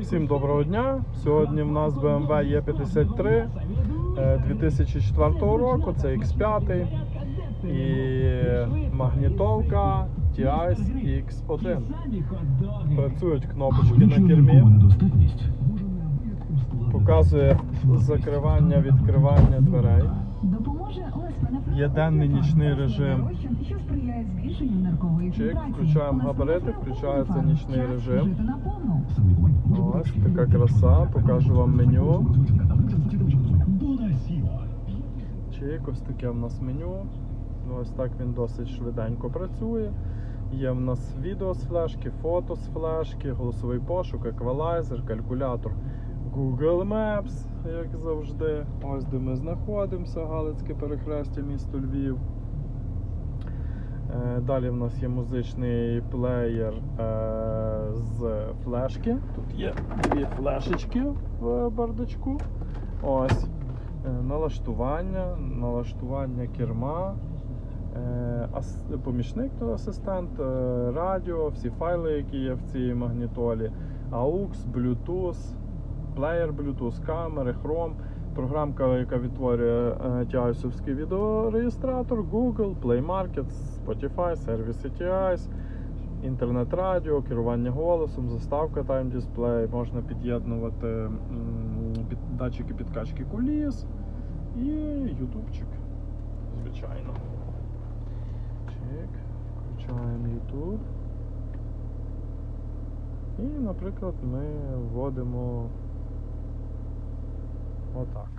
Всім доброго дня. Сьогодні в нас BMW E53 е, 2004 року. Це X5 і магнітолка TIS X1. Працюють кнопочки на кермі. Показує закривання, відкривання дверей. Є денний нічний режим. Чик, включаємо габарити, включається нічний режим. Ось така краса. Покажу вам меню. Чик, ось таке в нас меню. Ну, Ось так він досить швиденько працює. Є в нас відео з флешки, фото з флешки, голосовий пошук, еквалайзер, калькулятор Google Maps, як завжди. Ось де ми знаходимося, Галицьке перехрестя, місто Львів. Е, Далі в нас є музичний плеєр е, з флешки. Тут є дві флешечки в бардачку. Ось. Е, Налаштування, налаштування керма, помічник то асистент, радіо, всі файли, які є в цій магнітолі, AUX, Bluetooth, плеєр Bluetooth, камери, Chrome, програмка, яка відтворює е, TI-совський відеореєстратор, Google, Play Market, Spotify, сервіси TIs, інтернет-радіо, керування голосом, заставка Time Display, можна під'єднувати під, датчики підкачки куліс і ютубчик, звичайно. Чик, включаємо YouTube. І, наприклад, ми вводимо отак.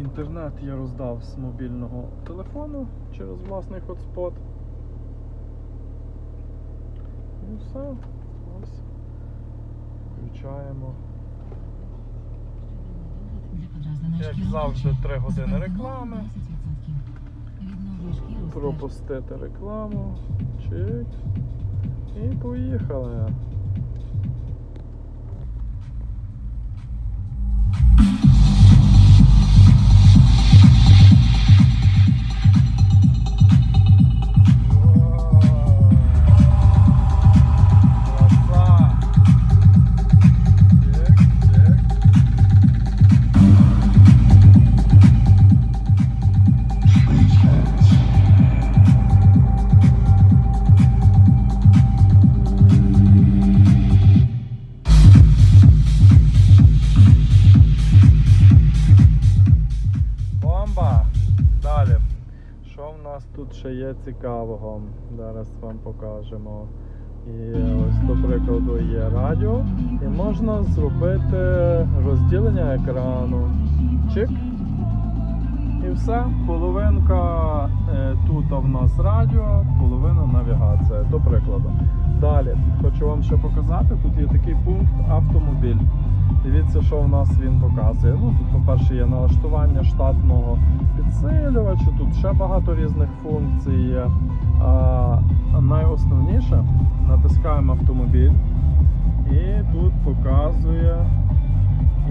Інтернет я роздав з мобільного телефону через власний хотспот. І все. Ось. Включаємо. Як завжди, 3 години реклами. Пропустити рекламу. Чик. І поїхали. Нас тут ще є цікавого? Зараз вам покажемо. І ось, до прикладу, є радіо. І можна зробити розділення екрану. Чик. І все. Половинка е, тут в нас радіо, половина навігація, до прикладу. Далі хочу вам ще показати. Тут є такий пункт автомобіль. Дивіться, що в нас він показує. Ну, тут, по-перше, є налаштування штатного підсилювача, тут ще багато різних функцій є. А найосновніше натискаємо автомобіль і тут показує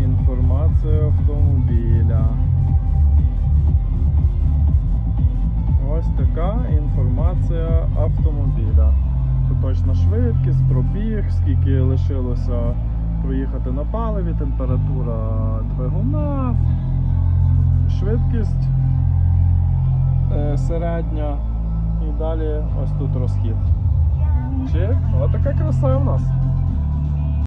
інформацію автомобіля. Ось така інформація автомобіля. Тут точна швидкість, пробіг, скільки лишилося проїхати на паливі, температура двигуна, швидкість середня і далі ось тут розхід. Чи? Ось така краса у нас.